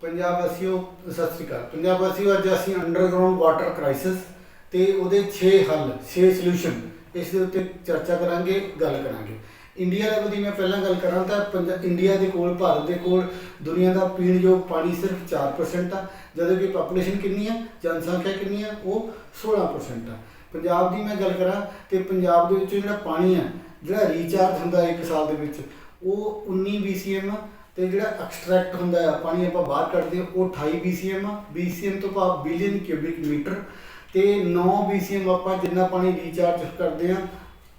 ਪੰਜਾਬ ਵਾਸੀਓ, ਸਤਿ ਸ਼੍ਰੀ ਅਕਾਲ। ਪੰਜਾਬ ਵਾਸੀਓ, ਅੱਜ ਅਸੀਂ ਅੰਡਰਗਰਾਉਂਡ ਵਾਟਰ ਕ੍ਰਾਈਸਿਸ ਤੇ ਉਹਦੇ 6 ਹੱਲ 6 ਸੋਲੂਸ਼ਨ ਇਸ ਦੇ ਉੱਤੇ ਚਰਚਾ ਕਰਾਂਗੇ, ਗੱਲ ਕਰਾਂਗੇ। ਇੰਡੀਆ ਲੈਵਲ ਦੀ ਮੈਂ ਪਹਿਲਾਂ ਗੱਲ ਕਰਾਂ ਤਾਂ ਪੰਜਾ- ਇੰਡੀਆ ਦੇ ਕੋਲ, ਭਾਰਤ ਦੇ ਕੋਲ ਦੁਨੀਆ ਦਾ ਪੀਣਯੋਗ ਪਾਣੀ ਸਿਰਫ 4% ਆ, ਜਦੋਂ ਕਿ ਪਾਪੂਲੇਸ਼ਨ ਕਿੰਨੀ ਆ, ਜਨਸੰਖਿਆ ਕਿੰਨੀ ਆ, ਉਹ 16% ਆ। ਪੰਜਾਬ ਦੀ ਮੈਂ ਗੱਲ ਕਰਾਂ ਤੇ ਪੰਜਾਬ ਦੇ ਵਿੱਚ ਜਿਹੜਾ ਪਾਣੀ ਆ, ਜਿਹੜਾ ਰੀਚਾਰਜ ਹੁੰਦਾ ਇੱਕ ਸਾਲ ਦੇ ਵਿੱਚ, ਉਹ 19 BCM ਆ ਤੇ ਜਿਹੜਾ ਐਕਸਟ੍ਰੈਕਟ ਹੁੰਦਾ ਆ ਪਾਣੀ ਆਪਾਂ ਬਾਹਰ ਕੱਢਦੇ ਹਾਂ, ਉਹ 28 BCM ਆ। BCM ਤੋਂ ਭਾਵ ਬਿਲੀਅਨ ਕਿਊਬਿਕ ਮੀਟਰ ਤੇ 9 BCM ਆਪਾਂ ਜਿੰਨਾ ਪਾਣੀ ਰੀਚਾਰਜ ਕਰਦੇ ਹਾਂ,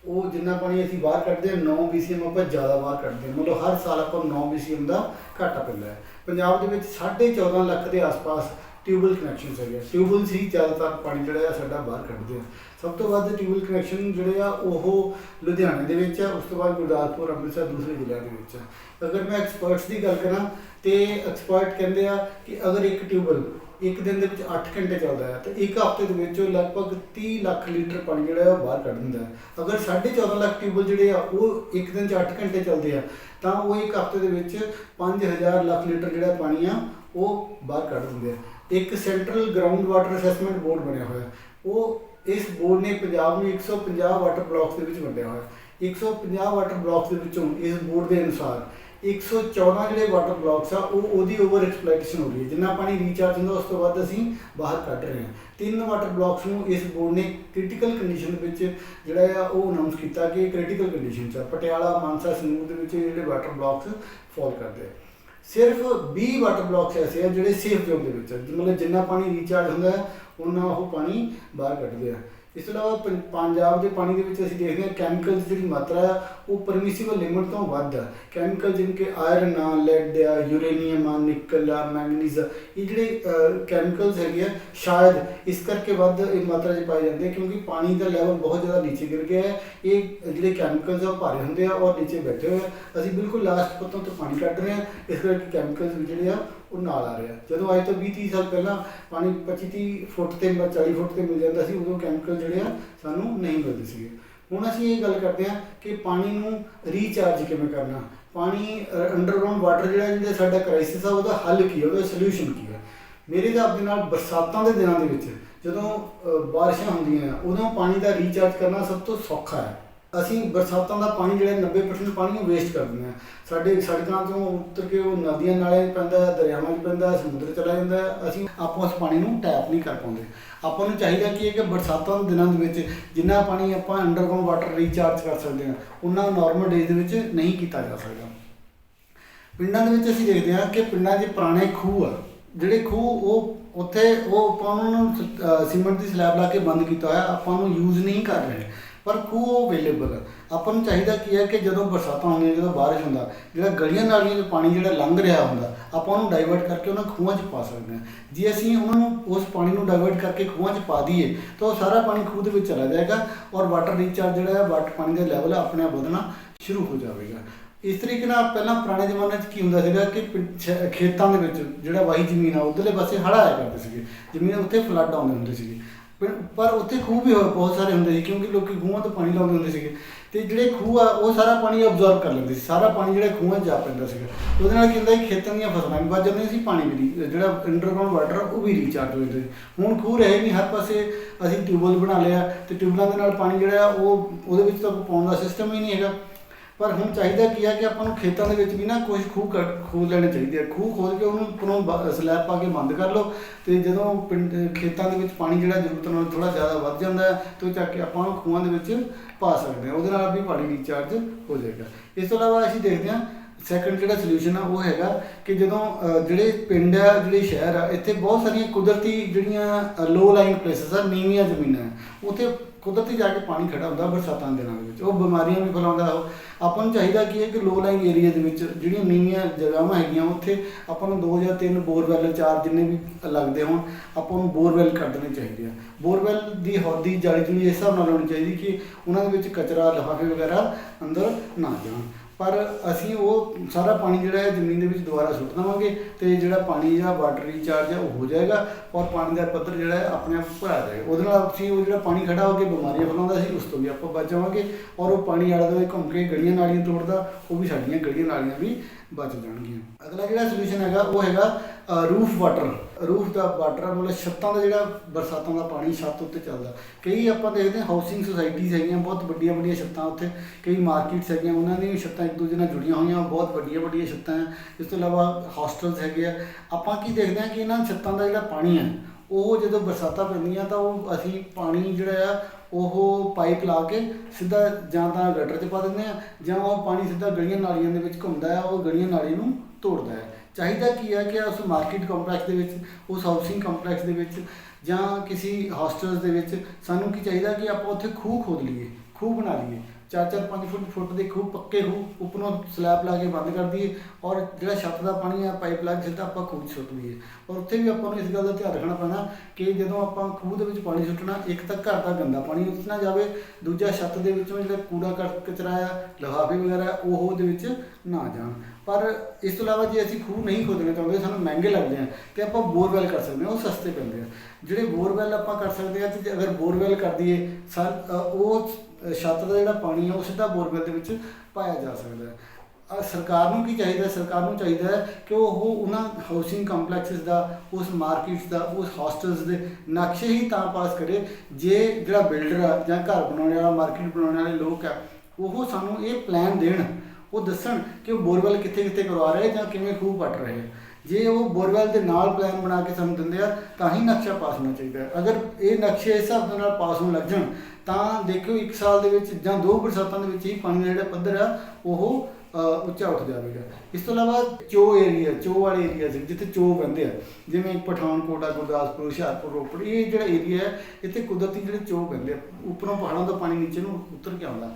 ਉਹ ਜਿੰਨਾ ਪਾਣੀ ਅਸੀਂ ਬਾਹਰ ਕੱਢਦੇ ਹਾਂ 9 BCM ਆਪਾਂ ਜ਼ਿਆਦਾ ਬਾਹਰ ਕੱਢਦੇ ਹਾਂ। ਮਤਲਬ ਹਰ ਸਾਲ ਆਪਾਂ ਨੂੰ 9 BCM ਦਾ ਘਾਟਾ ਪੈਂਦਾ ਹੈ। ਪੰਜਾਬ ਦੇ ਵਿੱਚ 14.5 ਲੱਖ ਦੇ ਆਸ-ਪਾਸ ਟਿਊਬਲ ਕਨੈਕਸ਼ਨਸ ਹੈਗੇ ਆ। ਟਿਊਬਲਸ ਹੀ ਜ਼ਿਆਦਾਤਰ ਪਾਣੀ ਜਿਹੜਾ ਆ ਸਾਡਾ ਬਾਹਰ ਕੱਢਦੇ ਆ। ਸਭ ਤੋਂ ਵੱਧ ਟਿਊਬਲ ਕਨੈਕਸ਼ਨ ਜਿਹੜੇ ਆ, ਉਹ ਲੁਧਿਆਣੇ ਦੇ ਵਿੱਚ ਆ, ਉਸ ਤੋਂ ਬਾਅਦ ਗੁਰਦਾਸਪੁਰ, ਅੰਮ੍ਰਿਤਸਰ, ਦੂਸਰੇ ਜ਼ਿਲ੍ਹਿਆਂ ਦੇ ਵਿੱਚ ਆ। ਅਗਰ ਮੈਂ ਐਕਸਪਰਟਸ ਦੀ ਗੱਲ ਕਰਾਂ, ਤੇ ਐਕਸਪਰਟ ਕਹਿੰਦੇ ਆ ਕਿ ਅਗਰ ਇੱਕ ਟਿਊਬਲ ਇੱਕ ਦਿਨ ਦੇ ਵਿੱਚ 8 ਘੰਟੇ ਚੱਲਦਾ ਹੈ ਤੇ ਇੱਕ ਹਫ਼ਤੇ ਦੇ ਵਿੱਚ ਉਹ ਲਗਭਗ 30 ਲੱਖ ਲੀਟਰ ਪਾਣੀ ਜਿਹੜਾ ਹੈ ਉਹ ਬਾਹਰ ਕੱਢ ਦਿੰਦਾ ਹੈ ਅਗਰ 14.5 ਲੱਖ ਟਿਊਬਲ ਜਿਹੜੇ ਆ, ਉਹ ਇੱਕ ਦਿਨ 'ਚ 8 ਘੰਟੇ ਚੱਲਦੇ ਆ, ਤਾਂ ਉਹ ਇੱਕ ਹਫ਼ਤੇ ਦੇ ਵਿੱਚ 5000 ਲੱਖ ਲੀਟਰ ਜਿਹੜਾ ਪਾਣੀ ਆ, ਉਹ ਬਾਹਰ ਕੱਢ ਦਿੰਦੇ ਆ। ਇੱਕ central ground water assessment board ਬਣਿਆ ਹੋਇਆ। ਉਹ ਇਸ ਬੋਰਡ ਨੇ ਪੰਜਾਬ ਨੂੰ 150 ਵਾਟਰ ਬਲਾਕਸ ਦੇ ਵਿੱਚ ਵੰਡਿਆ ਹੋਇਆ। 150 ਵਾਟਰ ਬਲਾਕਸ ਦੇ ਵਿੱਚੋਂ ਇਸ ਬੋਰਡ ਦੇ ਅਨੁਸਾਰ 114 ਜਿਹੜੇ ਵਾਟਰ ਬਲਾਕਸ ਆ, ਉਹ ਉਹਦੀ ਓਵਰ ਐਕਸਪਲੋਇਟੇਸ਼ਨ ਹੋ ਰਹੀ ਹੈ। ਜਿੰਨਾ ਪਾਣੀ ਰੀਚਾਰਜ ਹੁੰਦਾ, ਉਸ ਤੋਂ ਵੱਧ ਅਸੀਂ ਬਾਹਰ ਕੱਢ ਰਹੇ ਹਾਂ। ਤਿੰਨ ਵਾਟਰ ਬਲਾਕਸ ਨੂੰ ਇਸ ਬੋਰਡ ਨੇ ਕ੍ਰਿਟੀਕਲ ਕੰਡੀਸ਼ਨ ਵਿੱਚ ਜਿਹੜਾ ਆ, ਉਹ ਅਨਾਉਂਸ ਕੀਤਾ ਕਿ ਕ੍ਰਿਟੀਕਲ ਕੰਡੀਸ਼ਨ ਚ ਆ। ਪਟਿਆਲਾ, ਮਾਨਸਾ, ਸੰਗਰੂਰ ਦੇ ਵਿੱਚ ਇਹ ਜਿਹੜੇ ਵਾਟਰ ਬਲਾਕਸ ਫਾਲ ਕਰਦੇ ਆ। ਸਿਰਫ 20 ਵਾਟਰ ਬਲਾਕਸ ਐਸੇ ਆ ਜਿਹੜੇ ਸੇਫ ਜ਼ੋਨ ਦੇ ਵਿੱਚ ਆ। ਮਤਲਬ ਜਿੰਨਾ ਪਾਣੀ ਰੀਚਾਰਜ ਹੁੰਦਾ ਹੈ ਉਹਨਾਂ ਉਹ ਪਾਣੀ ਬਾਹਰ ਕੱਢਦੇ ਆ। ਇਸ ਤੋਂ ਇਲਾਵਾ ਪੰ- ਪੰਜਾਬ ਦੇ ਪਾਣੀ ਦੇ ਵਿੱਚ ਅਸੀਂ ਦੇਖਦੇ ਹਾਂ ਕੈਮੀਕਲਸ ਜਿਹੜੀ ਮਾਤਰਾ ਆ, ਉਹ ਪਰਮਿਸਿਬਲ ਲਿਮਿਟ ਤੋਂ ਵੱਧ ਆ। ਕੈਮੀਕਲ ਜਿਵੇਂ ਕਿ ਆਇਰਨ ਆ ਲੈਡ ਆ ਯੂਰੇਨੀਅਮ ਆ ਨਿਕਲ ਆ ਮੈਂਗਨੀਜ਼ ਆ, ਇਹ ਜਿਹੜੇ ਕੈਮੀਕਲਸ ਹੈਗੇ ਆ, ਸ਼ਾਇਦ ਇਸ ਕਰਕੇ ਵੱਧ ਇਹ ਮਾਤਰਾ 'ਚ ਪਾਏ ਜਾਂਦੇ ਆ, ਕਿਉਂਕਿ ਪਾਣੀ ਦਾ ਲੈਵਲ ਬਹੁਤ ਜ਼ਿਆਦਾ ਨੀਚੇ ਗਿਰ ਗਿਆ ਹੈ। ਇਹ ਜਿਹੜੇ ਕੈਮੀਕਲਸ ਆ, ਉਹ ਭਾਰੇ ਹੁੰਦੇ ਆ ਔਰ ਨੀਚੇ ਬੈਠੇ ਹੋਏ ਆ। ਅਸੀਂ ਬਿਲਕੁਲ ਲਾਸਟ ਪੱਤੋਂ ਤੋਂ ਪਾਣੀ ਕੱਢ ਰਹੇ ਹਾਂ। ਇਸ ਕਰਕੇ ਕੈਮੀਕਲਸ ਜਿਹੜੇ ਆ ਉਹ ਨਾਲ ਆ ਰਿਹਾ। ਜਦੋਂ ਅੱਜ ਤੋਂ 20 30 ਸਾਲ ਪਹਿਲਾਂ ਪਾਣੀ 25 30 ਫੁੱਟ ਤੇ ਜਾਂ 40 ਫੁੱਟ ਤੇ ਮਿਲ ਜਾਂਦਾ ਸੀ, ਉਦੋਂ ਕੈਮੀਕਲ ਜਿਹੜੇ ਆ ਸਾਨੂੰ ਨਹੀਂ ਮਿਲਦੇ ਸੀਗੇ। ਹੁਣ ਅਸੀਂ ਇਹ ਗੱਲ ਕਰਦੇ ਹਾਂ ਕਿ ਪਾਣੀ ਨੂੰ ਰੀਚਾਰਜ ਕਿਵੇਂ ਕਰਨਾ? ਪਾਣੀ ਅੰਡਰਗਰਾਉਂਡ ਵਾਟਰ ਜਿਹੜਾ ਜਿਹੜਾ ਸਾਡਾ ਕ੍ਰਾਈਸਿਸ ਆ, ਉਹਦਾ ਹੱਲ ਕੀ ਹੈ ਉਹਦਾ ਸੋਲੂਸ਼ਨ ਕੀ ਹੈ ਮੇਰੇ ਹਿਸਾਬ ਦੇ ਨਾਲ ਬਰਸਾਤਾਂ ਦੇ ਦਿਨਾਂ ਦੇ ਵਿੱਚ ਜਦੋਂ ਬਾਰਿਸ਼ਾਂ ਹੁੰਦੀਆਂ ਉਦੋਂ ਪਾਣੀ ਦਾ ਰੀਚਾਰਜ ਕਰਨਾ ਸਭ ਤੋਂ ਸੌਖਾ ਹੈ। ਅਸੀਂ ਬਰਸਾਤਾਂ ਦਾ ਪਾਣੀ, ਜਿਹੜਾ 90% ਪਾਣੀ ਨੂੰ ਵੇਸਟ ਕਰ ਦਿੰਦੇ ਆ ਸਾਡੇ ਸੜਕਾਂ ਤੋਂ ਉੱਤਰ ਕੇ ਉਹ ਨਦੀਆਂ ਨਾਲੇ ਪੈਂਦਾ ਦਰਿਆਵਾਂ 'ਚ ਪੈਂਦਾ ਸਮੁੰਦਰ ਚਲਾ ਜਾਂਦਾ ਅਸੀਂ ਆਪੋ ਉਸ ਪਾਣੀ ਨੂੰ ਟੈਪ ਨਹੀਂ ਕਰ ਪਾਉਂਦੇ। ਆਪਾਂ ਨੂੰ ਚਾਹੀਦਾ ਕੀ ਹੈ ਕਿ ਬਰਸਾਤਾਂ ਦੇ ਦਿਨਾਂ ਦੇ ਵਿੱਚ ਜਿੰਨਾ ਪਾਣੀ ਆਪਾਂ ਅੰਡਰਗਰਾਉਂਡ ਵਾਟਰ ਰੀਚਾਰਜ ਕਰ ਸਕਦੇ ਹਾਂ ਉਹਨਾਂ ਨਾਰਮਲ ਡੇਜ਼ ਦੇ ਵਿੱਚ ਨਹੀਂ ਕੀਤਾ ਜਾ ਸਕਦਾ। ਪਿੰਡਾਂ ਦੇ ਵਿੱਚ ਅਸੀਂ ਦੇਖਦੇ ਹਾਂ ਕਿ ਪਿੰਡਾਂ 'ਚ ਪੁਰਾਣੇ ਖੂਹ ਆ। ਜਿਹੜੇ ਖੂਹ ਉਹ ਉੱਥੇ ਉਹ ਆਪਾਂ ਉਹਨਾਂ ਨੂੰ ਸੀਮੈਂਟ ਦੀ ਸਲੈਬ ਲਾ ਕੇ ਬੰਦ ਕੀਤਾ ਹੋਇਆ, ਆਪਾਂ ਨੂੰ ਯੂਜ਼ ਨਹੀਂ ਕਰ ਰਹੇ। ਪਰ ਖੂਹ ਅਵੇਲੇਬਲ ਆ। ਆਪਾਂ ਨੂੰ ਚਾਹੀਦਾ ਕੀ ਹੈ ਕਿ ਜਦੋਂ ਬਰਸਾਤਾਂ ਹੁੰਦੀਆਂ ਜਦੋਂ ਬਾਰਿਸ਼ ਹੁੰਦਾ, ਜਿਹੜਾ ਗਲੀਆਂ ਨਾਲੀਆਂ 'ਚ ਪਾਣੀ ਜਿਹੜਾ ਲੰਘ ਰਿਹਾ ਹੁੰਦਾ, ਆਪਾਂ ਉਹਨੂੰ ਡਾਈਵਰਟ ਕਰਕੇ ਉਹਨਾਂ ਖੂਹਾਂ 'ਚ ਪਾ ਸਕਦੇ ਹਾਂ। ਜੇ ਅਸੀਂ ਉਹਨਾਂ ਨੂੰ ਉਸ ਪਾਣੀ ਨੂੰ ਡਾਈਵਰਟ ਕਰਕੇ ਖੂਹਾਂ 'ਚ ਪਾ ਦਈਏ, ਤਾਂ ਉਹ ਸਾਰਾ ਪਾਣੀ ਖੂਹ ਦੇ ਵਿੱਚ ਚਲਾ ਜਾਏਗਾ ਔਰ ਵਾਟਰ ਰੀਚਾਰਜ ਜਿਹੜਾ ਹੈ ਵਾਟਰ ਪਾਣੀ ਦਾ ਲੈਵਲ ਆਪਣੇ ਆਪ ਵਧਣਾ ਸ਼ੁਰੂ ਹੋ ਜਾਵੇਗਾ। ਇਸ ਤਰੀਕੇ ਨਾਲ ਪਹਿਲਾਂ ਪੁਰਾਣੇ ਜ਼ਮਾਨੇ 'ਚ ਕੀ ਹੁੰਦਾ ਸੀਗਾ ਕਿ ਪਿੰ- ਛ- ਖੇਤਾਂ ਦੇ ਵਿੱਚ ਜਿਹੜਾ ਵਾਹੀ ਜ਼ਮੀਨ ਆ, ਉਧਰਲੇ ਪਾਸੇ ਹੜ੍ਹ ਆਇਆ ਕਰਦੇ ਸੀਗੇ। ਜ਼ਮੀਨ ਉੱਥੇ ਫਲੱਡ ਆਉਂਦੇ ਹੁੰਦੇ ਸੀਗੇ। ਪਰ- ਪਰ ਉੱਥੇ ਖੂਹ ਵੀ ਹੋ- ਬਹੁਤ ਸਾਰੇ ਹੁੰਦੇ ਸੀ, ਕਿਉਂਕਿ ਲੋਕੀ ਖੂਹਾਂ ਤੋਂ ਪਾਣੀ ਲਾਉਂਦੇ ਹੁੰਦੇ ਸੀਗੇ। ਤੇ ਜਿਹੜੇ ਖੂਹ ਆ, ਉਹ ਸਾਰਾ ਪਾਣੀ ਅਬਜ਼ਰਵ ਕਰ ਲੈਂਦੇ ਸੀ। ਸਾਰਾ ਪਾਣੀ ਜਿਹੜਾ ਖੂਹਾਂ 'ਚ ਜਾ ਪੈਂਦਾ ਸੀਗਾ। ਉਹਦੇ ਨਾਲ ਕੀ ਹੁੰਦਾ ਸੀ, ਖੇਤਾਂ ਦੀਆਂ ਫਸਲਾਂ ਵੀ ਬਚ ਜਾਂਦੀਆਂ ਸੀ, ਪਾਣੀ ਵੀ ਰੀ- ਜਿਹੜਾ ਅੰਡਰਗਰਾਉਂਡ ਵਾਟਰ ਉਹ ਵੀ ਰੀਚਾਰਜ ਹੋ ਜਾਂਦਾ ਸੀ। ਹੁਣ ਖੂਹ ਰਹੇ ਨਹੀਂ, ਹਰ ਪਾਸੇ ਅਸੀਂ ਟਿਊਬਵੈਲ ਬਣਾ ਲਿਆ ਤੇ ਟਿਊਬਵੈਲਾਂ ਦੇ ਨਾਲ ਪਾਣੀ ਜਿਹੜਾ ਆ, ਉਹ ਉਹਦੇ ਵਿੱਚ ਤਾਂ ਪਾਉਣ ਦਾ ਸਿਸਟਮ ਹੀ ਨਹੀਂ ਹੈਗਾ। ਪਰ ਹੁਣ ਚਾਹੀਦਾ ਕੀ ਆ ਕਿ ਆਪਾਂ ਨੂੰ ਖੇਤਾਂ ਦੇ ਵਿੱਚ ਵੀ ਨਾ ਕੁਝ ਖੂਹ ਕੱਢ- ਖੋਦ ਲੈਣੇ ਚਾਹੀਦੇ ਆ। ਖੂਹ ਖੋਦ ਕੇ ਉਹਨੂੰ ਉੱਪਰੋਂ ਸਲੈਬ ਪਾ ਕੇ ਬੰਦ ਕਰ ਲਓ ਤੇ ਜਦੋਂ ਪਿੰਡ ਖੇਤਾਂ ਦੇ ਵਿੱਚ ਪਾਣੀ ਜਿਹੜਾ ਜ਼ਰੂਰਤ ਨਾਲੋਂ ਥੋੜਾ ਜ਼ਿਆਦਾ ਵੱਧ ਜਾਂਦਾ ਹੈ ਤੇ ਉਹ ਚੱਕ ਕੇ ਆਪਾਂ ਉਹਨੂੰ ਖੂਹਾਂ ਦੇ ਵਿੱਚ ਪਾ ਸਕਦੇ ਹਾਂ। ਉਹਦੇ ਨਾਲ ਵੀ ਪਾਣੀ ਰੀਚਾਰਜ ਹੋ ਜਾਏਗਾ। ਇਸ ਤੋਂ ਇਲਾਵਾ ਅਸੀਂ ਦੇਖਦੇ ਹਾਂ ਸੈਕੰਡ ਜਿਹੜਾ ਸੋਲੂਸ਼ਨ ਆ ਉਹ ਹੈਗਾ ਕਿ ਜਦੋਂ ਜਿਹੜੇ ਪਿੰਡ ਆ ਜਿਹੜੇ ਸ਼ਹਿਰ ਆ ਇੱਥੇ ਬਹੁਤ ਸਾਰੀਆਂ ਕੁਦਰਤੀ ਜਿਹੜੀਆਂ ਲੋ ਲਾਈਨ ਪਲੇਸਸ ਆ ਨੀਵੀਆਂ ਜ਼ਮੀਨਾਂ ਆ, ਉੱਥੇ ਕੁਦਰਤੀ ਜਾ ਕੇ ਪਾਣੀ ਖੜਾ ਹੁੰਦਾ ਬਰਸਾਤਾਂ ਦੇ ਦਿਨਾਂ ਦੇ ਵਿੱਚ। ਉਹ ਬਿਮਾਰੀਆਂ ਵੀ ਫੈਲਾਉਂਦਾ ਉਹ ਆਪਾਂ ਨੂੰ ਚਾਹੀਦਾ ਕੀ ਹੈ ਕਿ ਲੋ ਲਾਈਨ ਏਰੀਆ ਦੇ ਵਿੱਚ ਜਿਹੜੀਆਂ ਨੀਵੀਆਂ ਜਗ੍ਹਾਵਾਂ ਹੈਗੀਆਂ, ਉੱਥੇ ਆਪਾਂ ਨੂੰ ਦੋ ਜਾਂ ਤਿੰਨ ਬੋਰਵੈਲ ਚਾਰ ਜਿੰਨੇ ਵੀ ਲੱਗਦੇ ਹੋਣ, ਆਪਾਂ ਨੂੰ ਬੋਰਵੈਲ ਕਰ ਦੇਣੇ ਚਾਹੀਦੇ ਆ। ਬੋਰਵੈਲ ਦੀ ਹੌਦੀ ਜਾਲੀ ਜੁਲੀ ਇਸ ਹਿਸਾਬ ਨਾਲ ਹੋਣੀ ਚਾਹੀਦੀ ਕਿ ਉਹਨਾਂ ਦੇ ਵਿੱਚ ਕਚਰਾ, ਲਿਫਾਫੇ ਵਗੈਰਾ ਅੰਦਰ ਨਾ ਜਾਣ। ਪਰ ਅਸੀਂ ਉਹ ਸਾਰਾ ਪਾਣੀ ਜਿਹੜਾ ਹੈ ਜ਼ਮੀਨ ਦੇ ਵਿੱਚ ਦੁਬਾਰਾ ਸੁੱਟ ਦੇਵਾਂਗੇ ਤੇ ਜਿਹੜਾ ਪਾਣੀ ਜਾਂ ਵਾਟਰ ਰੀਚਾਰਜ ਹੈ ਉਹ ਹੋ ਜਾਏਗਾ ਔਰ ਪਾਣੀ ਦਾ ਪੱਧਰ ਜਿਹੜਾ ਹੈ ਆਪਣੇ ਆਪ ਭਰਾ ਜਾਏਗਾ। ਉਹਦੇ ਨਾਲ ਅਸੀਂ ਉਹ ਜਿਹੜਾ ਪਾਣੀ ਖੜਾ ਹੋ ਕੇ ਬਿਮਾਰੀਆਂ ਫੈਲਾਉਂਦਾ ਸੀ, ਉਸ ਤੋਂ ਵੀ ਆਪਾਂ ਬਚ ਜਾਵਾਂਗੇ ਔਰ ਉਹ ਪਾਣੀ ਆਲੇ ਦੁਆਲੇ ਘੁੰਮ ਕੇ ਗਲੀਆਂ ਨਾਲੀਆਂ ਤੋੜਦਾ, ਉਹ ਵੀ ਸਾਡੀਆਂ ਗਲੀਆਂ ਨਾਲੀਆਂ ਵੀ ਬਚ ਜਾਣਗੀਆਂ। ਅਗਲਾ ਜਿਹੜਾ ਸੋਲੂਸ਼ਨ ਹੈਗਾ, ਉਹ ਹੈਗਾ ਰੂਫ ਵਾਟਰ ਰੂਫ ਦਾ ਵਾਟਰ ਮਤਲਬ ਛੱਤਾਂ ਦਾ ਜਿਹੜਾ ਬਰਸਾਤਾਂ ਦਾ ਪਾਣੀ ਛੱਤ ਉੱਤੇ ਚੱਲਦਾ। ਕਈ ਆਪਾਂ ਦੇਖਦੇ ਹਾਂ ਹਾਊਸਿੰਗ ਸੁਸਾਇਟੀਜ਼ ਹੈਗੀਆਂ, ਬਹੁਤ ਵੱਡੀਆਂ ਵੱਡੀਆਂ ਛੱਤਾਂ ਉੱਥੇ। ਕਈ ਮਾਰਕੀਟਸ ਹੈਗੀਆਂ, ਉਹਨਾਂ ਦੀਆਂ ਵੀ ਛੱਤਾਂ ਇੱਕ ਦੂਜੇ ਨਾਲ ਜੁੜੀਆਂ ਹੋਈਆਂ ਬਹੁਤ ਵੱਡੀਆਂ ਵੱਡੀਆਂ ਛੱਤਾਂ ਹੈ। ਇਸ ਤੋਂ ਇਲਾਵਾ ਹੋਸਟਲਸ ਹੈਗੇ ਆ। ਆਪਾਂ ਕੀ ਦੇਖਦੇ ਹਾਂ ਕਿ ਇਹਨਾਂ ਛੱਤਾਂ ਦਾ ਜਿਹੜਾ ਪਾਣੀ ਹੈ, ਉਹ ਜਦੋਂ ਬਰਸਾਤਾਂ ਪੈਂਦੀਆਂ ਤਾਂ ਉਹ ਅਸੀਂ ਪਾਣੀ ਜਿਹੜਾ ਆ ਉਹ ਪਾਈਪ ਲਾ ਕੇ ਸਿੱਧਾ ਜਾਂ ਤਾਂ ਗਟਰ 'ਚ ਪਾ ਦਿੰਦੇ ਆ, ਜਾਂ ਉਹ ਪਾਣੀ ਸਿੱਧਾ ਗਲੀਆਂ ਨਾਲੀਆਂ ਦੇ ਵਿੱਚ ਘੁੰਮਦਾ ਹੈ, ਉਹ ਗਲੀਆਂ ਨਾਲੀਆਂ ਨੂੰ ਤੋੜਦਾ ਹੈ। ਚਾਹੀਦਾ ਕੀ ਹੈ ਕਿ ਉਸ ਮਾਰਕੀਟ ਕੰਪਲੈਕਸ ਦੇ ਵਿੱਚ, ਉਸ ਹਾਊਸਿੰਗ ਕੰਪਲੈਕਸ ਦੇ ਵਿੱਚ ਜਾਂ ਕਿਸੇ ਹੋਸਟਲਸ ਦੇ ਵਿੱਚ ਸਾਨੂੰ ਕੀ ਚਾਹੀਦਾ ਕਿ ਆਪਾਂ ਉੱਥੇ ਖੂਹ ਖੋਦ ਲਈਏ, ਖੂਹ ਬਣਾ ਲਈਏ। 4-4 5 ਫੁੱਟ ਫੁੱਟ ਦੇ ਖੂਹ, ਪੱਕੇ ਖੂਹ, ਉੱਪਰੋਂ ਸਲੈਬ ਲਾ ਕੇ ਬੰਦ ਕਰ ਦਈਏ ਔਰ ਜਿਹੜਾ ਛੱਤ ਦਾ ਪਾਣੀ ਆ, ਪਾਈਪ ਲਾ ਕੇ ਸਿੱਧਾ ਆਪਾਂ ਖੂਹ 'ਚ ਸੁੱਟ ਦਈਏ। ਔਰ ਉੱਥੇ ਵੀ ਆਪਾਂ ਨੂੰ ਇਸ ਗੱਲ ਦਾ ਧਿਆਨ ਰੱਖਣਾ ਪੈਣਾ ਕਿ ਜਦੋਂ ਆਪਾਂ ਖੂਹ ਦੇ ਵਿੱਚ ਪਾਣੀ ਸੁੱਟਣਾ, ਇੱਕ ਤਾਂ ਘਰ ਦਾ ਗੰਦਾ ਪਾਣੀ ਉੱਥੇ ਨਾ ਜਾਵੇ, ਦੂਜਾ ਛੱਤ ਦੇ ਵਿੱਚੋਂ ਜਿਹੜਾ ਕੂੜਾ ਕਰ ਕਚਰਾ ਆ, ਲਿਫਾਫੇ ਵਗੈਰਾ, ਉਹ ਉਹਦੇ ਵਿੱਚ ਨਾ ਜਾਣ। ਪਰ ਇਸ ਤੋਂ ਇਲਾਵਾ ਜੇ ਅਸੀਂ ਖੂਹ ਨਹੀਂ ਖੋਦਣਾ ਚਾਹੁੰਦੇ, ਸਾਨੂੰ ਮਹਿੰਗੇ ਲੱਗਦੇ ਆ, ਤੇ ਆਪਾਂ ਬੋਰਵੈਲ ਕਰ ਸਕਦੇ ਹਾਂ ਉਹ ਸਸਤੇ ਪੈਂਦੇ ਆ। ਜਿਹੜੇ ਬੋਰਵੈਲ ਆਪਾਂ ਕਰ ਸਕਦੇ ਆ, ਤੇ ਜੇ ਅਗਰ ਬੋਰਵੈਲ ਕਰ ਦਈਏ ਉਹ ਛੱਤ ਦਾ ਜਿਹੜਾ ਪਾਣੀ ਹੈ ਉਹ ਸਿੱਧਾ ਬੋਰਵੈਲ ਦੇ ਵਿੱਚ ਪਾਇਆ ਜਾ ਸਕਦਾ ਹੈ। ਸਰਕਾਰ ਨੂੰ ਕੀ ਚਾਹੀਦਾ ਸਰਕਾਰ ਨੂੰ ਚਾਹੀਦਾ ਹੈ ਕਿ ਉਹ ਉਹਨਾਂ ਹਾਊਸਿੰਗ ਕੰਪਲੈਕਸਸ ਦਾ, ਉਸ ਮਾਰਕੀਟਸ ਦਾ, ਉਸ ਹੋਸਟਲਸ ਦੇ ਨਕਸ਼ੇ ਹੀ ਤਾਂ ਪਾਸ ਕਰੇ। ਜੇ ਜਿਹੜਾ ਬਿਲਡਰ ਆ ਜਾਂ ਘਰ ਬਣਾਉਣ ਵਾਲਾ ਮਾਰਕੀਟ ਬਣਾਉਣ ਵਾਲੇ ਲੋਕ ਆ, ਉਹ ਸਾਨੂੰ ਇਹ ਪਲਾਨ ਦੇਣ, ਉਹ ਦੱਸਣ ਕਿ ਉਹ ਬੋਰਵੈਲ ਕਿੱਥੇ ਕਿੱਥੇ ਕਰਵਾ ਰਹੇ ਜਾਂ ਕਿਵੇਂ ਖੂਹ ਪੱਟ ਰਹੇ ਆ। ਜੇ ਉਹ ਬੋਰਵੈਲ ਦੇ ਨਾਲ ਪਲਾਨ ਬਣਾ ਕੇ ਸਾਨੂੰ ਦਿੰਦੇ ਆ, ਤਾਂ ਹੀ ਨਕਸ਼ਾ ਪਾਸ ਹੋਣਾ ਚਾਹੀਦਾ ਅਗਰ ਇਹ ਨਕਸ਼ੇ ਇਸ ਹਿਸਾਬ ਦੇ ਨਾਲ ਪਾਸ ਹੋਣ ਲੱਗ ਜਾਣ ਤਾਂ ਦੇਖਿਓ ਇੱਕ ਸਾਲ ਦੇ ਵਿੱਚ ਜਾਂ ਦੋ ਬਰਸਾਤਾਂ ਦੇ ਵਿੱਚ ਹੀ ਪਾਣੀ ਦਾ ਜਿਹੜਾ ਪੱਧਰ ਆ, ਉਹ ਉੱਚਾ ਉੱਠ ਜਾਵੇਗਾ। ਇਸ ਤੋਂ ਇਲਾਵਾ ਚੋ ਏਰੀਆ ਚੋ ਵਾਲੇ ਏਰੀਆ ਜਿੱਥੇ ਚੋ ਬੰਦੇ ਆ, ਜਿਵੇਂ ਪਠਾਨਕੋਟ ਆ, ਗੁਰਦਾਸਪੁਰ, ਹੁਸ਼ਿਆਰਪੁਰ, ਰੋਪੜ, ਇਹ ਜਿਹੜਾ ਏਰੀਆ ਹੈ, ਇੱਥੇ ਕੁਦਰਤੀ ਜਿਹੜੇ ਚੋ ਬੰਦੇ ਆ, ਉੱਪਰੋਂ ਪਹਾੜਾਂ ਦਾ ਪਾਣੀ ਨੀਚੇ ਨੂੰ ਉਤਰ ਕੇ ਆਉਂਦਾ।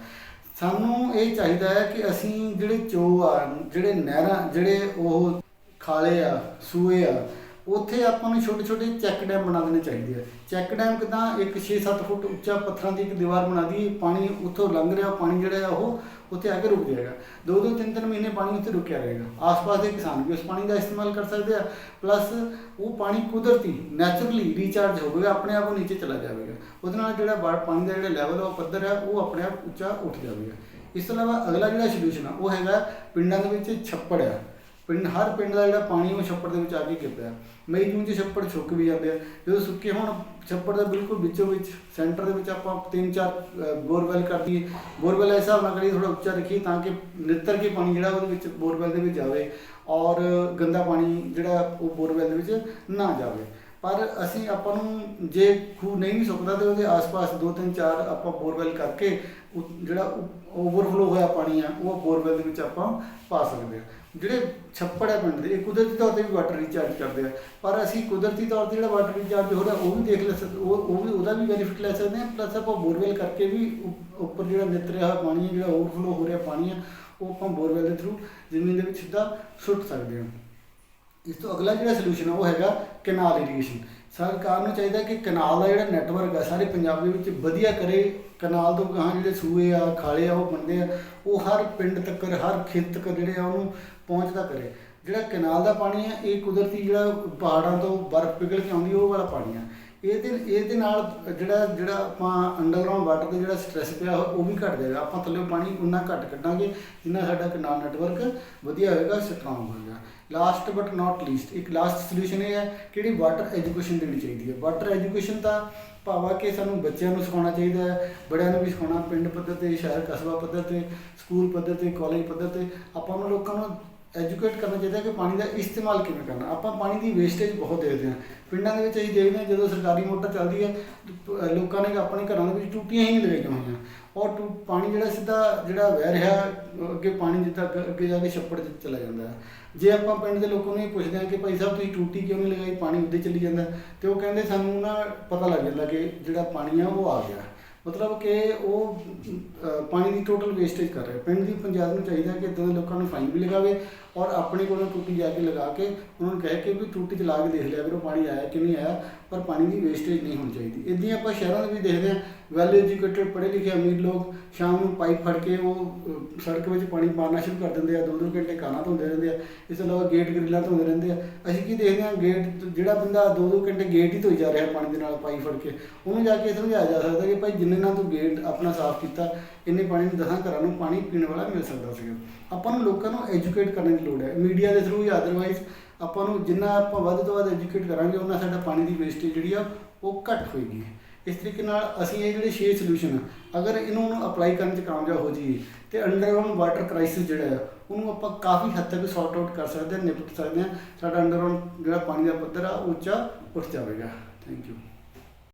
ਸਾਨੂੰ ਇਹ ਚਾਹੀਦਾ ਹੈ ਕਿ ਅਸੀਂ ਜਿਹੜੇ ਚੋ ਆ, ਜਿਹੜੇ ਨਹਿਰਾਂ, ਜਿਹੜੇ ਉਹ ਖਾਲੇ ਆ, ਸੂਏ ਆ ਉੱਥੇ ਆਪਾਂ ਨੂੰ ਛੋਟੇ ਛੋਟੇ ਚੈੱਕ ਡੈਮ ਬਣਾ ਦੇਣੇ ਚਾਹੀਦੇ ਆ। ਚੈੱਕ ਡੈਮ ਕਿਦਾਂ ਇੱਕ 6-7 ਫੁੱਟ ਉੱਚਾ ਪੱਥਰਾਂ ਦੀ ਇੱਕ ਦੀਵਾਰ ਬਣਾ ਦੀ, ਪਾਣੀ ਉੱਥੋਂ ਲੰਘ ਰਿਹਾ, ਪਾਣੀ ਜਿਹੜਾ ਆ ਉਹ ਉੱਥੇ ਆ ਕੇ ਰੁਕ ਜਾਏਗਾ। ਦੋ ਦੋ ਤਿੰਨ ਤਿੰਨ ਮਹੀਨੇ ਪਾਣੀ ਉੱਥੇ ਰੁਕਿਆ ਰਹੇਗਾ। ਆਸ-ਪਾਸ ਦੇ ਕਿਸਾਨ ਵੀ ਉਸ ਪਾਣੀ ਦਾ ਇਸਤੇਮਾਲ ਕਰ ਸਕਦੇ ਆ। ਪਲੱਸ ਉਹ ਪਾਣੀ ਕੁਦਰਤੀ ਨੈਚੁਰਲੀ ਰੀਚਾਰਜ ਹੋਵੇਗਾ ਆਪਣੇ ਆਪ ਉਹ ਨੀਚੇ ਚਲਾ ਜਾਵੇਗਾ। ਉਹਦੇ ਨਾਲ ਜਿਹੜਾ ਬਾੜ ਪਾਣੀ ਦਾ ਜਿਹੜਾ ਲੈਵਲ ਆ, ਉਹ ਪੱਧਰ ਆ, ਉਹ ਆਪਣੇ ਆਪ ਉੱਚਾ ਉੱਠ ਜਾਵੇਗਾ। ਇਸ ਤੋਂ ਇਲਾਵਾ ਅਗਲਾ ਜਿਹੜਾ ਸੋਲੂਸ਼ਨ ਆ, ਉਹ ਹੈਗਾ ਪਿੰਡਾਂ ਦੇ ਵਿੱਚ ਛੱਪੜ ਆ। ਪਿੰਡ ਹਰ ਪਿੰਡ ਦਾ ਜਿਹੜਾ ਪਾਣੀ ਉਹ ਛੱਪੜ ਦੇ ਵਿੱਚ ਆ ਕੇ ਗਿਰਦਾ ਮਈ ਜੂਨ 'ਚ ਛੱਪੜ ਸੁੱਕ ਵੀ ਜਾਂਦੇ ਆ। ਜਦੋਂ ਸੁੱਕੇ ਹੁਣ, ਛੱਪੜ ਦਾ ਬਿਲਕੁਲ ਵਿੱਚੋਂ ਵਿੱਚ, ਸੈਂਟਰ ਦੇ ਵਿੱਚ ਆਪਾਂ ਤਿੰਨ ਚਾਰ ਬੋਰਵੈਲ ਕਰ ਦਈਏ। ਬੋਰਵੈਲ ਇਸ ਹਿਸਾਬ ਨਾਲ ਕਰੀਏ ਥੋੜਾ ਉੱਚਾ ਰੱਖੀਏ ਤਾਂ ਕਿ ਨਿੱਤਰ ਕੇ ਪਾਣੀ ਜਿਹੜਾ ਉਹਦੇ ਵਿੱਚ ਬੋਰਵੈਲ ਦੇ ਵਿੱਚ ਜਾਵੇ ਔਰ ਗੰਦਾ ਪਾਣੀ ਜਿਹੜਾ ਉਹ ਬੋਰਵੈਲ ਦੇ ਵਿੱਚ ਨਾ ਜਾਵੇ। ਪਰ ਅਸੀਂ ਆਪਾਂ ਨੂੰ ਜੇ ਖੂਹ ਨਹੀਂ ਵੀ ਸੁੱਕਦਾ ਤੇ ਉਹਦੇ ਆਸ-ਪਾਸ ਦੋ ਤਿੰਨ ਚਾਰ ਆਪਾਂ ਬੋਰਵੈਲ ਕਰਕੇ ਉਹ ਜਿਹੜਾ ਓਵਰਫਲੋ ਹੋਇਆ ਪਾਣੀ ਆ, ਉਹ ਬੋਰਵੈਲ ਦੇ ਵਿੱਚ ਆਪਾਂ ਪਾ ਸਕਦੇ ਹਾਂ ਜਿਹੜੇ ਛੱਪੜ ਹੈ ਪਿੰਡ ਦੇ, ਇਹ ਕੁਦਰਤੀ ਤੌਰ ਤੇ ਵੀ ਵਾਟਰ ਰੀਚਾਰਜ ਕਰਦੇ ਆ। ਪਰ ਅਸੀਂ ਕੁਦਰਤੀ ਤੌਰ ਤੇ ਜਿਹੜਾ ਵਾਟਰ ਰੀਚਾਰਜ ਹੋ ਰਿਹਾ, ਉਹ ਵੀ ਦੇਖ ਲੈ ਸਕਦੇ ਉਹ ਉਹ ਵੀ, ਉਹਦਾ ਵੀ ਬੈਨੀਫਿਟ ਲੈ ਸਕਦੇ ਆ ਪਲੱਸ ਆਪਾਂ ਬੋਰਵੈਲ ਕਰਕੇ ਵੀ ਉੱਪਰ ਜਿਹੜਾ ਨਿਤਰਿਆ ਹੋਇਆ ਪਾਣੀ ਹੈ, ਜਿਹੜਾ ਓਵਰਫਲੋ ਹੋ ਰਿਹਾ ਪਾਣੀ ਆ ਉਹ ਆਪਾਂ ਬੋਰਵੈਲ ਦੇ ਥਰੂ ਜ਼ਮੀਨ ਦੇ ਵਿੱਚ ਸਿੱਧਾ ਸੁੱਟ ਸਕਦੇ ਹਾਂ। ਇਸ ਤੋਂ ਅਗਲਾ ਜਿਹੜਾ ਸੋਲੂਸ਼ਨ ਆ, ਉਹ ਹੈਗਾ ਕੈਨਾਲ ਇਰੀਗੇਸ਼ਨ ਸਰਕਾਰ ਨੂੰ ਚਾਹੀਦਾ ਕਿ ਕਨਾਲ ਦਾ ਜਿਹੜਾ ਨੈਟਵਰਕ ਆ, ਸਾਰੇ ਪੰਜਾਬ ਦੇ ਵਿੱਚ ਵਧੀਆ ਕਰੇ। ਕਨਾਲ ਤੋਂ ਗਾਹਾਂ ਜਿਹੜੇ ਸੂਏ ਆ, ਖਾਲੇ ਆ, ਉਹ ਬੰਦੇ ਆ, ਉਹ ਹਰ ਪਿੰਡ ਤੱਕ, ਹਰ ਖੇਤ ਤੱਕ ਜਿਹੜੇ ਆ, ਉਹਨੂੰ ਪਹੁੰਚਦਾ ਕਰੇ। ਜਿਹੜਾ ਕੈਨਾਲ ਦਾ ਪਾਣੀ ਆ, ਇਹ ਕੁਦਰਤੀ ਜਿਹੜਾ ਪਹਾੜਾਂ ਤੋਂ ਬਰਫ਼ ਪਿਘਲ ਕੇ ਆਉਂਦੀ, ਉਹ ਵਾਲਾ ਪਾਣੀ ਆ। ਇਹਦੇ ਇਹਦੇ ਨਾਲ ਜਿਹੜਾ ਜਿਹੜਾ ਆਪਾਂ ਅੰਡਰਗਰਾਉਂਡ ਵਾਟਰ ਦਾ ਜਿਹੜਾ ਸਟ੍ਰੈਸ ਪਿਆ ਉਹ ਵੀ ਘਟ ਜਾਏਗਾ। ਆਪਾਂ ਥੱਲੇ ਪਾਣੀ ਉਨਾ ਘੱਟ ਕੱਢਾਂਗੇ, ਜਿੰਨਾ ਸਾਡਾ ਕਨਾਲ ਨੈਟਵਰਕ ਵਧੀਆ ਹੋਏਗਾ ਸਟਰੋਂਗ ਹੋਏਗਾ। ਲਾਸਟ ਬਟ ਨਾਟ ਲੀਸਟ ਇੱਕ ਲਾਸਟ ਸੋਲੂਸ਼ਨ ਇਹ ਹੈ ਕਿ ਜਿਹੜੀ ਵਾਟਰ ਐਜੂਕੇਸ਼ਨ ਦੇਣੀ ਚਾਹੀਦੀ ਹੈ। ਵਾਟਰ ਐਜੂਕੇਸ਼ਨ ਦਾ ਭਾਵਾ ਕਿ ਸਾਨੂੰ ਬੱਚਿਆਂ ਨੂੰ ਸਿਖਾਉਣਾ ਚਾਹੀਦਾ ਹੈ, ਬੜਿਆਂ ਨੂੰ ਵੀ ਸਿਖਾਉਣਾ, ਪਿੰਡ ਪੱਧਰ ਤੇ, ਸ਼ਹਿਰ ਕਸਬਾ ਪੱਧਰ ਤੇ, ਸਕੂਲ ਪੱਧਰ ਤੇ ਕਾਲਜ ਪੱਧਰ ਤੇ। ਆਪਾਂ ਨੂੰ ਲੋਕਾਂ ਨੂੰ ਐਜੂਕੇਟ ਕਰਨਾ ਚਾਹੀਦਾ ਕਿ ਪਾਣੀ ਦਾ ਇਸਤੇਮਾਲ ਕਿਵੇਂ ਕਰਨਾ। ਆਪਾਂ ਪਾਣੀ ਦੀ ਵੇਸਟੇਜ ਬਹੁਤ ਦੇਖਦੇ ਹਾਂ। ਪਿੰਡਾਂ ਦੇ ਵਿੱਚ ਅਸੀਂ ਦੇਖਦੇ ਹਾਂ, ਜਦੋਂ ਸਰਕਾਰੀ ਮੋਟਰ ਚੱਲਦੀ ਹੈ ਲੋਕਾਂ ਨੇ ਆਪਣੇ ਘਰਾਂ ਦੇ ਵਿੱਚ ਟੂਟੀਆਂ ਹੀ ਨਹੀਂ ਲਗਾਈਆਂ ਹੋਈਆਂ। ਔਰ ਟੂ, ਪਾਣੀ ਜਿਹੜਾ ਸਿੱਧਾ ਜਿਹੜਾ ਵਹਿ ਰਿਹਾ ਅੱਗੇ ਪਾਣੀ ਜਿੱਦਾਂ ਅੱਗੇ- ਅੱਗੇ ਜਾ ਕੇ ਛੱਪੜ 'ਚ ਚਲਾ ਜਾਂਦਾ ਜੇ ਆਪਾਂ ਪਿੰਡ ਦੇ ਲੋਕਾਂ ਨੂੰ ਇਹ ਪੁੱਛਦੇ ਹਾਂ ਕਿ ਭਾਈ ਸਾਹਿਬ, ਤੁਸੀਂ ਟੂਟੀ ਕਿਉਂ ਨਹੀਂ ਲਗਾਈ? ਪਾਣੀ ਉੱਦੇ ਚਲੀ ਜਾਂਦਾ ਤੇ ਉਹ ਕਹਿੰਦੇ ਸਾਨੂੰ ਨਾ ਪਤਾ ਲੱਗ ਜਾਂਦਾ ਕਿ ਜਿਹੜਾ ਪਾਣੀ ਆ, ਉਹ ਆ ਗਿਆ। ਮਤਲਬ ਕਿ ਉਹ ਪਾਣੀ ਦੀ ਟੋਟਲ ਵੇਸਟੇਜ ਕਰ ਰਿਹਾ। ਪਿੰਡ ਦੀ ਪੰਚਾਇਤ ਨੂੰ ਚਾਹੀਦਾ ਕਿ ਇਦਾਂ ਦੇ ਲੋਕਾਂ ਨੂੰ ਫਾਈਨ ਵੀ ਲਗਾਵੇ। ਔਰ ਆਪਣੇ ਕੋਲੋਂ ਟੂਟੀ ਜਾ ਕੇ ਲਗਾ ਕੇ ਉਹਨਾਂ ਨੂੰ ਕਹਿ ਕੇ ਵੀ ਟੂਟੀ ਚਲਾ ਕੇ ਦੇਖ ਲਿਆ ਕਰੋ, ਪਾਣੀ ਆਇਆ ਕਿ ਨਹੀਂ ਆਇਆ, ਪਰ ਪਾਣੀ ਦੀ ਵੇਸਟੇਜ ਨਹੀਂ ਹੋਣੀ ਚਾਹੀਦੀ। ਇਦਾਂ ਹੀ ਆਪਾਂ ਸ਼ਹਿਰਾਂ ਦੇ ਵੀ ਦੇਖਦੇ ਹਾਂ ਵੈਲ ਐਜੂਕੇਟਡ ਪੜ੍ਹੇ ਲਿਖੇ ਅਮੀਰ ਲੋਕ ਸ਼ਾਮ ਨੂੰ ਪਾਈਪ ਫੜ ਕੇ ਉਹ ਸੜਕ ਵਿੱਚ ਪਾਣੀ ਮਾਰਨਾ ਸ਼ੁਰੂ ਕਰ ਦਿੰਦੇ ਆ, ਦੋ ਦੋ ਘੰਟੇ ਕਾਨਾ ਧੋਂਦੇ ਰਹਿੰਦੇ ਆ, ਇਸ ਤੋਂ ਇਲਾਵਾ ਗੇਟ ਗ੍ਰਿਲਾਂ ਧੋਂਦੇ ਰਹਿੰਦੇ ਆ। ਅਸੀਂ ਕੀ ਦੇਖਦੇ ਹਾਂ, ਗੇਟ ਜਿਹੜਾ ਬੰਦਾ ਦੋ ਦੋ ਘੰਟੇ ਗੇਟ ਹੀ ਧੋਈ ਜਾ ਰਿਹਾ ਪਾਣੀ ਦੇ ਨਾਲ ਪਾਈਪ ਫੜ ਕੇ, ਉਹਨੂੰ ਜਾ ਕੇ ਸਮਝਾਇਆ ਜਾ ਸਕਦਾ ਕਿ ਭਾਈ ਜਿੰਨੇ ਨਾਲ ਤੂੰ ਗੇਟ ਆਪਣਾ ਸਾਫ਼ ਕੀਤਾ ਇੰਨੇ ਪਾਣੀ ਨੂੰ ਦਸਾਂ ਘਰਾਂ ਨੂੰ ਪਾਣੀ ਪੀਣ ਵਾਲਾ ਮਿਲ ਸਕਦਾ ਸੀਗਾ। ਆਪਾਂ ਨੂੰ ਲੋਕਾਂ ਨੂੰ ਐਜੂਕੇਟ ਕਰਨ ਦੀ ਲੋੜ ਹੈ। ਮੀਡੀਆ ਦੇ ਥਰੂ ਜਾਂ ਅਦਰਵਾਈਜ਼ ਆਪਾਂ ਨੂੰ ਜਿੰਨਾ ਆਪਾਂ ਵੱਧ ਤੋਂ ਵੱਧ ਐਜੂਕੇਟ ਕਰਾਂਗੇ, ਉਹਨਾਂ ਸਾਡਾ ਪਾਣੀ ਦੀ ਵੇਸਟੇਜ ਜਿਹੜੀ ਆ, ਉਹ ਘੱਟ ਹੋਏਗੀ। ਇਸ ਤਰੀਕੇ ਨਾਲ ਅਸੀਂ ਇਹ ਜਿਹੜੇ ਛੇ ਸੋਲੂਸ਼ਨ ਆ, ਅਗਰ ਇਹਨੂੰ ਨੂੰ ਅਪਲਾਈ ਕਰਨ 'ਚ ਕਾਮਯਾਬ ਹੋ ਜਾਈਏ, ਤੇ ਅੰਡਰਗਰਾਉਂਡ ਵਾਟਰ ਕ੍ਰਾਈਸਿਸ ਜਿਹੜਾ ਆ, ਉਹਨੂੰ ਆਪਾਂ ਕਾਫੀ ਹੱਦ ਤੱਕ ਸੌਰਟ ਆਊਟ ਕਰ ਸਕਦੇ ਹਾਂ, ਨਿਪਟ ਸਕਦੇ ਹਾਂ। ਸਾਡਾ ਅੰਡਰਗਰਾਉਂਡ ਜਿਹੜਾ ਪਾਣੀ ਦਾ ਪੱਧਰ ਆ, ਉਹ ਉੱਚਾ ਉੱਠ ਜਾਵੇਗਾ। Thank you